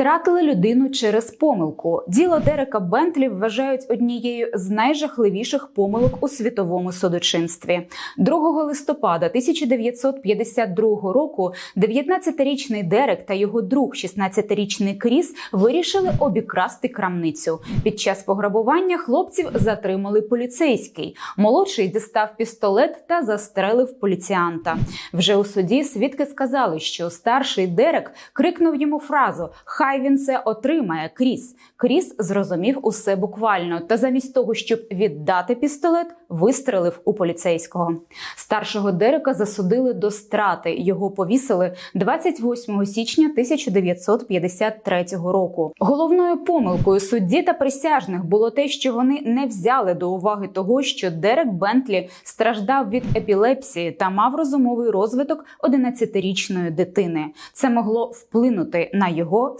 Стратили людину через помилку. Діло Дерека Бентлі вважають однією з найжахливіших помилок у світовому судочинстві. 2 листопада 1952 року 19-річний Дерек та його друг, 16-річний Кріс, вирішили обікрасти крамницю. Під час пограбування хлопців затримали поліцейський. Молодший дістав пістолет та застрелив поліціанта. Вже у суді свідки сказали, що старший Дерек крикнув йому фразу Хай він це отримає, Кріс. Кріс зрозумів усе буквально, та замість того, щоб віддати пістолет, вистрелив у поліцейського. Старшого Дерека засудили до страти. Його повісили 28 січня 1953 року. Головною помилкою судді та присяжних було те, що вони не взяли до уваги того, що Дерек Бентлі страждав від епілепсії та мав розумовий розвиток 11-річної дитини. Це могло вплинути на його